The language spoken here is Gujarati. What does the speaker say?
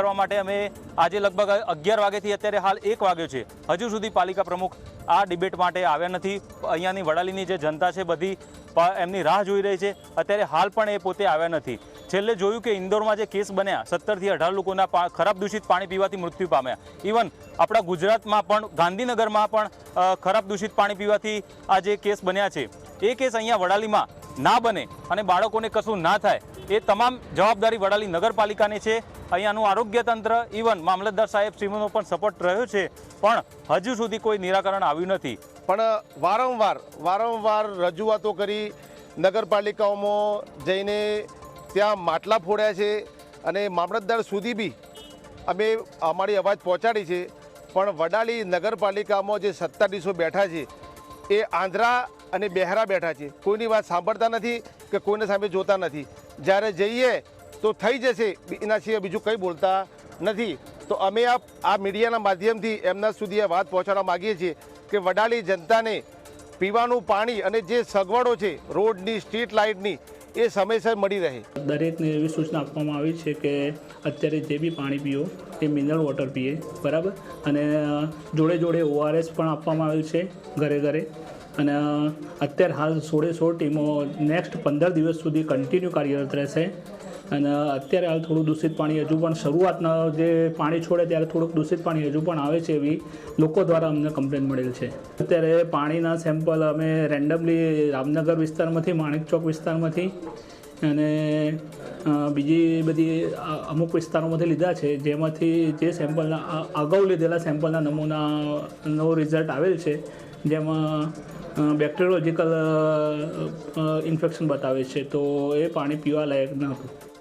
કરવા માટે અમે આજે લગભગ અગિયાર વાગ્યાથી અત્યારે હાલ એક વાગ્યો છે. હજુ સુધી પાલિકા પ્રમુખ આ ડિબેટ માટે આવ્યા નથી. અહીંયાની વડાલીની જે જનતા છે બધી એમની રાહ જોઈ રહી છે. અત્યારે હાલ પણ એ પોતે આવ્યા નથી. છેલ્લે જોયું કે ઇન્દોરમાં જે કેસ બન્યા, સત્તરથી અઢાર લોકોના ખરાબ દૂષિત પાણી પીવાથી મૃત્યુ પામ્યા. ઇવન આપણા ગુજરાતમાં પણ, ગાંધીનગરમાં પણ ખરાબ દૂષિત પાણી પીવાથી આ જે કેસ બન્યા છે, એ કેસ અહીંયા વડાલીમાં ના બને અને બાળકોને કશું ના થાય, એ તમામ જવાબદારી વડાલી નગરપાલિકાની છે. અહીંયાનું આરોગ્ય તંત્ર ઇવન મામલતદાર સાહેબ શ્રીનો પણ સપોર્ટ રહ્યો છે, પણ હજુ સુધી કોઈ નિરાકરણ આવ્યું નથી. પણ વારંવાર વારંવાર રજૂઆતો કરી નગરપાલિકાઓમાં જઈને ત્યાં માટલા ફોડ્યા છે અને મામલતદાર સુધી બી અમે અમારી અવાજ પહોંચાડી છે. પણ વડાલી નગરપાલિકામાં જે સત્તાધીશો બેઠા છે, એ આંધ્રા અને બહેરા બેઠા છે કોઈની વાત સાંભળતા નથી કે કોઈને સામે જોતા નથી. જ્યારે જઈએ તો થઈ જશે. એના સિવાય બીજું કંઈ બોલતા નથી. તો અમે આ આ મીડિયાના માધ્યમથી એમના સુધી આ વાત પહોંચાડવા માગીએ છીએ કે વડાલી જનતાને પીવાનું પાણી અને જે સગવડો છે, રોડની, સ્ટ્રીટ લાઇટની, એ સમયસર મળી રહે. દરેકને એવી સૂચના આપવામાં આવી છે કે અત્યારે જે બી પાણી પીઓ, એ મિનરલ વોટર પીએ. બરાબર? અને જોડે જોડે ઓઆરએસ પણ આપવામાં આવ્યું છે, ઘરે ઘરે. અને અત્યારે હાલ સોળે સોળ ટીમો નેક્સ્ટ પંદર દિવસ સુધી કન્ટિન્યુ કાર્યરત રહેશે. અને અત્યારે હાલ થોડું દૂષિત પાણી હજુ પણ શરૂઆતના જે પાણી છોડે ત્યારે થોડુંક દૂષિત પાણી હજુ પણ આવે છે એવી લોકો દ્વારા અમને કમ્પ્લેન મળેલ છે. અત્યારે પાણીના સેમ્પલ અમે રેન્ડમલી રામનગર વિસ્તારમાંથી, માણેક ચોક વિસ્તારમાંથી અને બીજી બધી અમુક વિસ્તારોમાંથી લીધા છે. જેમાંથી જે સેમ્પલના અગાઉ લીધેલા સેમ્પલના નમૂનાનો રિઝલ્ટ આવેલ છે. જેમાં બેક્ટેરોલોજીકલ ઇન્ફેક્શન બતાવે છે તો એ પાણી પીવા લાયક ન હતું.